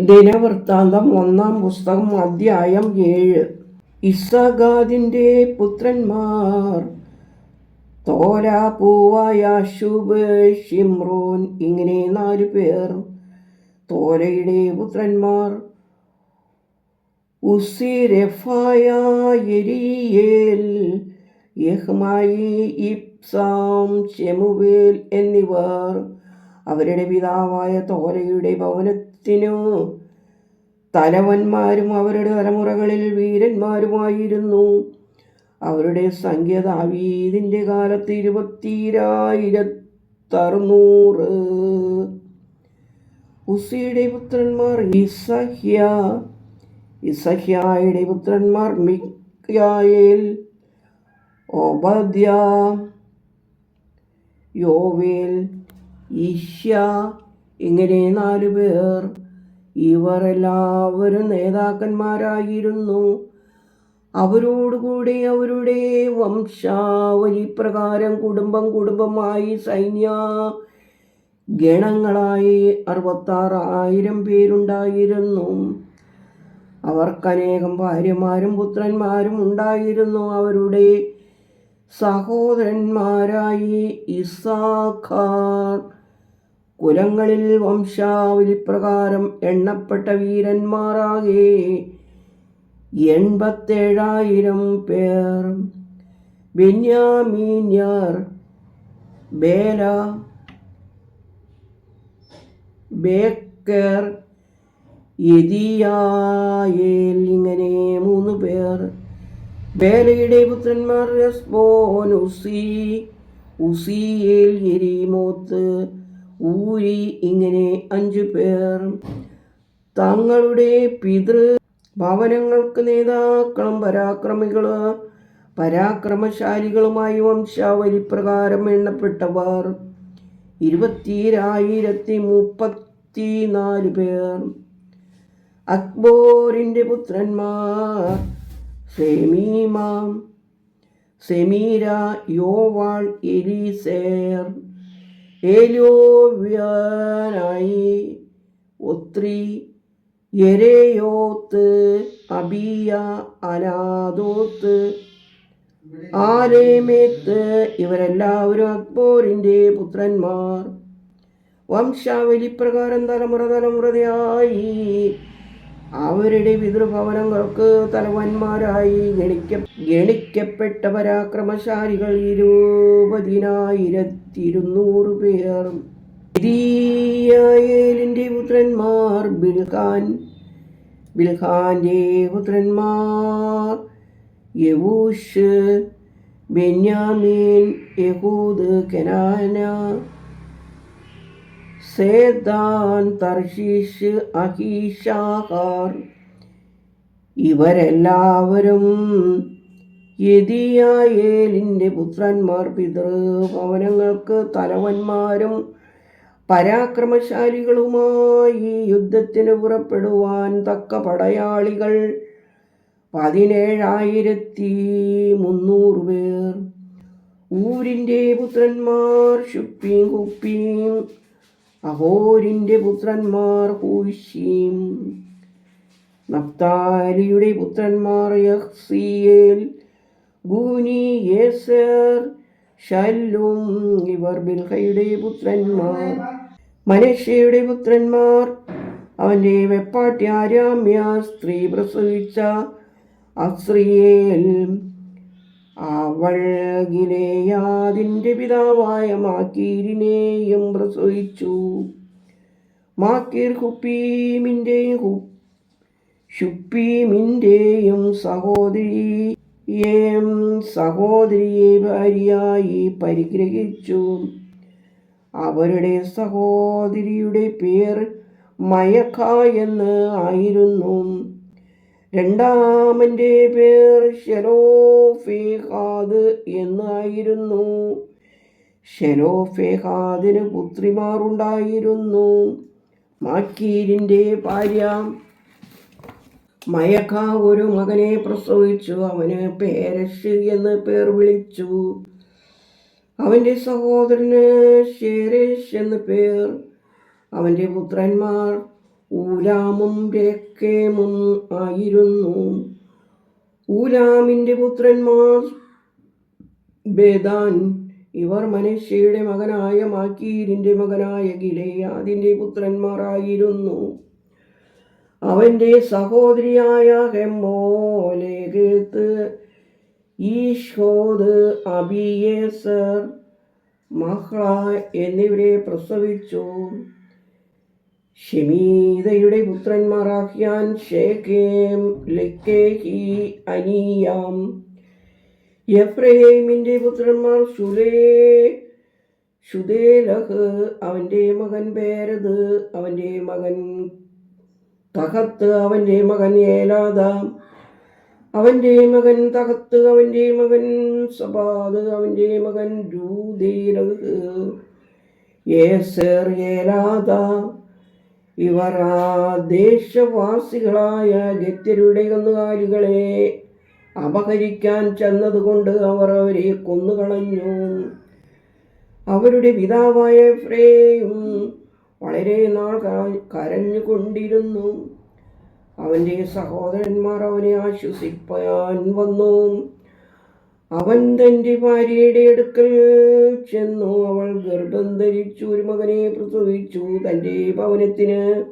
ദിനവൃത്താന്തം ഒന്നാം പുസ്തകം അധ്യായം ഏഴ്. ഇസഗാദിന്റെ പുത്രന്മാർ തോരാ പൂവായ ശുബ് ഇങ്ങനെ നാല് പേർ. തോരയുടെ പുത്രന്മാർ ഉസി എരിയേൽ എന്നിവർ. അവരുടെ പിതാവായ തോലയുടെ ഭവനത്തിനു തലവന്മാരും അവരുടെ തലമുറകളിൽ വീരന്മാരുമായിരുന്നു. അവരുടെ സംഖ്യ ദാവീദിന്റെ കാലത്ത് ഇരുപത്തിരായിരത്തറുന്നൂറ് ഉസിയുടെ പുത്രന്മാർ ഇസഹ്യ ഇസഹ്യായുടെ പുത്രന്മാർ മിക്കായേൽ ഒബദ്യ യോവേൽ ഈശ്യ ഇങ്ങനെ നാലു പേർ. ഇവർ എല്ലാവരും നേതാക്കന്മാരായിരുന്നു. അവരോടുകൂടി അവരുടെ വംശാവലി പ്രകാരം കുടുംബം കുടുംബമായി സൈന്യ ഗണങ്ങളായി അറുപത്താറായിരം പേരുണ്ടായിരുന്നു. അവർക്കനേകം ഭാര്യമാരും പുത്രന്മാരും ഉണ്ടായിരുന്നു. അവരുടെ സഹോദരന്മാരായി ഇസാഖാർ കുലങ്ങളിൽ വംശാവലി പ്രകാരം എണ്ണപ്പെട്ട വീരന്മാരാകെ എൺപത്തേഴായിരം പേർ. ബെന്യാമീന്യർ ബേല ബേക്കർ യതിയായേൽ ഇങ്ങനെ മൂന്ന് പേർ. ബേലയുടെ പുത്രന്മാർ ഉസി ഉസിയേൽ എരീമോത്ത് ഊരി ഇങ്ങനെ അഞ്ചു പേർ. തങ്ങളുടെ പിതൃ ഭവനങ്ങൾക്ക് നേതാക്കളും പരാക്രമികൾ പരാക്രമശാലികളുമായി വംശാവലി പ്രകാരം എണ്ണപ്പെട്ടവർ. ഇരുപത്തിരായിരത്തി മുപ്പത്തി നാല് പേർ. അക്ബോറിന്റെ പുത്രന്മാർ സെമീമാം സെമീര യോവാൾ എലീസേർ. ഏലോവ്യാനായി ഒത്രി എരയോത്ത് അബിയ അലാദോത്ത്. ആലേമേത്ത് ഇവരെല്ലാവരും അക്ബോറിന്റെ പുത്രന്മാർ. വംശാവലി പ്രകാരം തലമുറ തലമുറയായി അവരുടെ പിതൃഭവനങ്ങൾക്ക് തലവന്മാരായി ഗണിക്ക ഗണിക്കപ്പെട്ട പരാക്രമശാലികൾ ഇരുന്നൂറ് പേർ. ഇരിയായേലിന്റെ പുത്രന്മാർ ബിൽഖാൻ ബിൽഖാന്റെ പുത്രന്മാർ യവൂഷ് ബെന്യാമീൻ യഹൂദ് കനാന സേദാൻ തർഷീഷ് അഹീഷാഹാർ ഇവരെല്ലാവരും യദിയായേലിന്റെ പുത്രന്മാർ പിതൃഭവനങ്ങൾക്ക് തലവന്മാരും പരാക്രമശാലികളുമായി യുദ്ധത്തിന് പുറപ്പെടുവാൻ തക്ക പടയാളികൾ പതിനേഴായിരത്തി മുന്നൂറ് പേർ. ഊരിന്റെ പുത്രന്മാർ ഷുപ്പീം കുപ്പീം അഹോരിന്റെ പുത്രന്മാർ കൂശീം നപ്താലിയുടെ പുത്രന്മാർ യഹ്സിയേൽ ഗൂനി യേസർ ഷല്ലും ഇവർ ബിൽഹയുടെ പുത്രന്മാർ. മനുഷ്യയുടെ പുത്രന്മാർ. അവന്റെ വെപ്പാട്ടി ആരാമ്യ സ്ത്രീ പ്രസവിച്ച അസ്രിയേൽ. അവൾ പിതാവായ മാക്കീരിനെയും പ്രസവിച്ചു. മാക്കീർ ഹുപ്പീമിന്റെയും ഹു ഷുപ്പീമിന്റെയും സഹോദരിയേയും സഹോദരിയെ ഭാര്യയായി പരിഗ്രഹിച്ചു. അവരുടെ സഹോദരിയുടെ പേർ മയക്ക എന്ന് ആയിരുന്നു. രണ്ടാമന്റെ പേർ ഷെലോഫേഹാദ് എന്നായിരുന്നു ഷെലോഫേഹാദിന് പുത്രിമാരുണ്ടായിരുന്നു. മാക്കീരിന്റെ ഭാര്യ മയക്ക ഒരു മകനെ പ്രസവിച്ചു. അവന് പേരശ് എന്ന് പേർ വിളിച്ചു. അവന്റെ സഹോദരന് ഷേരേഷ് എന്ന് പേർ. അവന്റെ പുത്രന്മാർ ഊലാമും രേക്കേമും ആയിരുന്നു. ഊലാമിന്റെ പുത്രന്മാർ ബേദാൻ ഇവർ മനുഷ്യയുടെ മകനായ മാക്കീരിന്റെ മകനായ ഗിലയാദിന്റെ പുത്രന്മാരായിരുന്നു. അവന്റെ സഹോദരിയായ ഹെമ്മോലേഗത്ത് ഈശോദ് അബിയേസർ മഹ്ള എന്നിവരെ പ്രസവിച്ചു. ഷെമീതയുടെ പുത്രന്മാരാക്കിയാൻ ഷേഖേം ലക്കേഹി അനീയാം എഫ്രൈമിന്റെ പുത്രന്മാർ സുലേ ശുദേലഹ് അവന്റെ മകൻ പേരത് അവന്റെ മകൻ തഹത്ത് അവന്റെ മകൻ ഏലാദാം. അവന്റെ മകൻ തകത്ത് അവന്റെ മകൻ സബാദ് അവന്റെ മകൻ ഏസർ ഏലാദ. ഇവർ ആ ദേശവാസികളായ ഗത്യരുടെ കന്നുകാലികളെ അപഹരിക്കാൻ ചെന്നതുകൊണ്ട് അവർ അവരെ കൊന്നുകളഞ്ഞു. അവരുടെ പിതാവായ ഫ്രേയും വളരെ നാൾ കരഞ്ഞു കരഞ്ഞുകൊണ്ടിരുന്നു. അവന്റെ സഹോദരന്മാർ അവനെ ആശ്വസിപ്പാൻ വന്നു. അവൻ തന്റെ ഭാര്യയുടെ അടുക്കൽ ചെന്നു. അവൾ ഗർഭം ധരിച്ചു. ഒരു മകനെ പ്രസവിച്ചു. തന്റെ ഭവനത്തിന്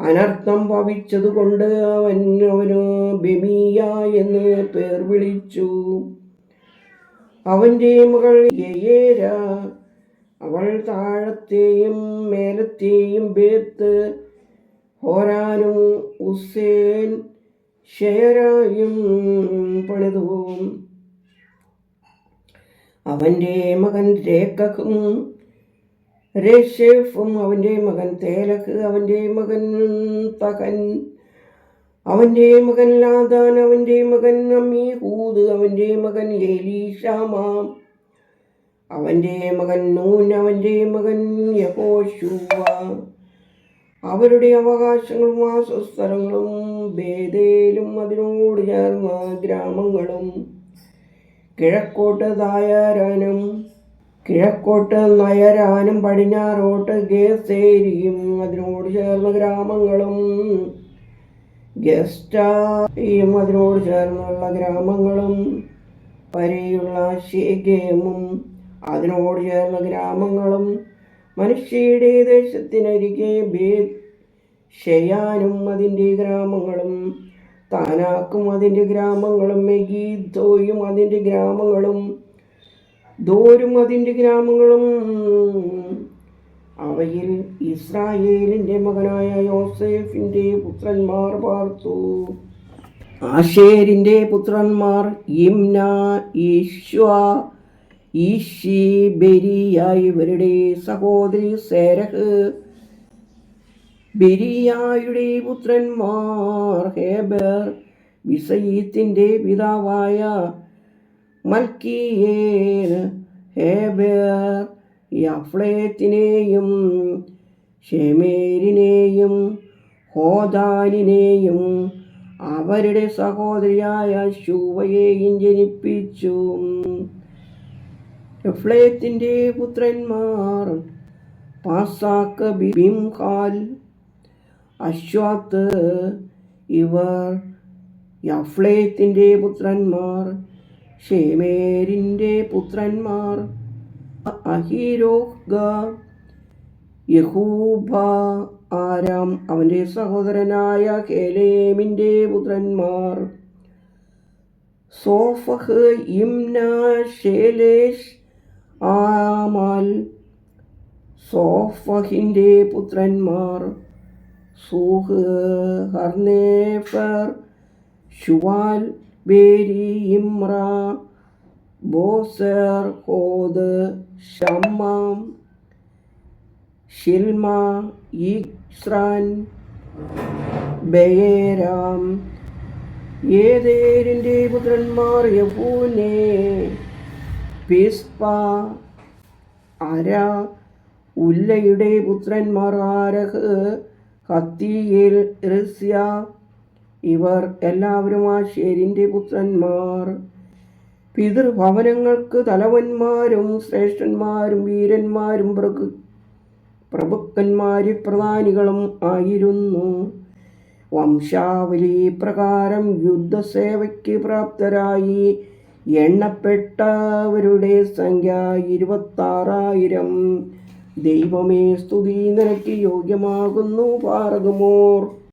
അനർത്ഥം ഭവിച്ചതുകൊണ്ട് അവൻ അവന് ബെമിയ എന്ന് പേർ വിളിച്ചു. അവന്റെ മകൾ യയേര അവൾ താഴത്തെയും മേലത്തെയും ബേത്ത് ഹോരാനും ഉസേൻ ഷെയറായും പണിതു. അവന്റെ മകൻ രേഖും രേഷേഫും അവന്റെ മകൻ തേലഹ് അവന്റെ മകൻ പകൻ അവന്റെ മകൻ ലാദാൻ അവന്റെ മകൻ അമീഹൂദ് അവന്റെ മകൻ എലീഷാമ അവന്റെ മകൻ നൂൻ അവന്റെ മകൻ യഹോശുവ. അവരുടെ അവകാശങ്ങളും വാസസ്ഥലങ്ങളും ബേദേലും അതിനോട് ചേർന്ന ഗ്രാമങ്ങളും. കിഴക്കോട്ട് തായാരാനും കിഴക്കോട്ട് നയരാനും പടിഞ്ഞാറോട്ട് ഗേസേരിയും അതിനോട് ചേർന്ന ഗ്രാമങ്ങളും. ഗസ്റ്റായും അതിനോട് ചേർന്നുള്ള ഗ്രാമങ്ങളും. വരെയുള്ള ശേഖേമും അതിനോട് ചേർന്ന ഗ്രാമങ്ങളും മനുഷ്യയുടെ ദേശത്തിനരികെ ബേത് ഷെയാനും അതിന്റെ ഗ്രാമങ്ങളും താനാക്കും അതിന്റെ ഗ്രാമങ്ങളും മെഗീദോയും അതിന്റെ ഗ്രാമങ്ങളും ദോരും അതിന്റെ ഗ്രാമങ്ങളും. അവയിൽ ഇസ്രായേലിന്റെ മകനായ യോസേഫിന്റെ പുത്രന്മാർ പാർത്തു. ആശേരിന്റെ പുത്രന്മാർ ഇംന ഈശ്വ ഈശി ഇവരുടെ സഹോദരി സേരഹ്. ബെരിയായുടെ പുത്രന്മാർ ഹേബർ വിസയീത്തിന്റെ പിതാവായ മൽക്കിയേൽ ഹേബർ യഫ്ലേത്തിനെയും ഷെമേരിനെയും ഹോദാനിനെയും അവരുടെ സഹോദരിയായ ശൂവയെയും ജനിപ്പിച്ചു. എഫ്ലേത്തിന്റെ പുത്രന്മാർ പാസാക്ക് ബിംഹാൽ അശ്വാത്ത് ഇവർ യഫ്ലേത്തിന്റെ പുത്രന്മാർ ഷേമേരിന്റെ പുത്രന്മാർ. അഹിരോഹ്ഗ യഹൂബ ആരാം അവന്റെ സഹോദരനായ ഹേലേമിന്റെ പുത്രന്മാർ. സോഫഹ് ഇംന ഷേലേഷ് ആമാൽ സോഫഹിന്റെ പുത്രന്മാർ. സൂഹ് ഹർനേഫർ ഷുവാൽ ബേരി ഇമ്ര ബോസർ ഹോദ് ഷമ്മാം ഷിൽമ ഈസ്രാൻ ബയേരാം. ഏതേരിന്റെ പുത്രന്മാർ യഹൂനെ? പിസ്പ. അര. ഉല്ലയുടെ പുത്രന്മാർ ആരഹ്. ഹത്തിയേൽ റിസ്യ. ഇവർ എല്ലാവരും ആശേരിന്റെ പുത്രന്മാർ. പിതൃഭവനങ്ങൾക്ക് തലവന്മാരും ശ്രേഷ്ഠന്മാരും വീരന്മാരും പ്രകൃ പ്രഭുക്കന്മാരി പ്രധാനികളും ആയിരുന്നു. വംശാവലി പ്രകാരം യുദ്ധസേവയ്ക്ക് പ്രാപ്തരായി. എണ്ണപ്പെട്ടവരുടെ സംഖ്യ ഇരുപത്താറായിരം. ദൈവമേ സ്തുതി. നിനക്ക് യോഗ്യമാകുന്നു പാറകുമോർ.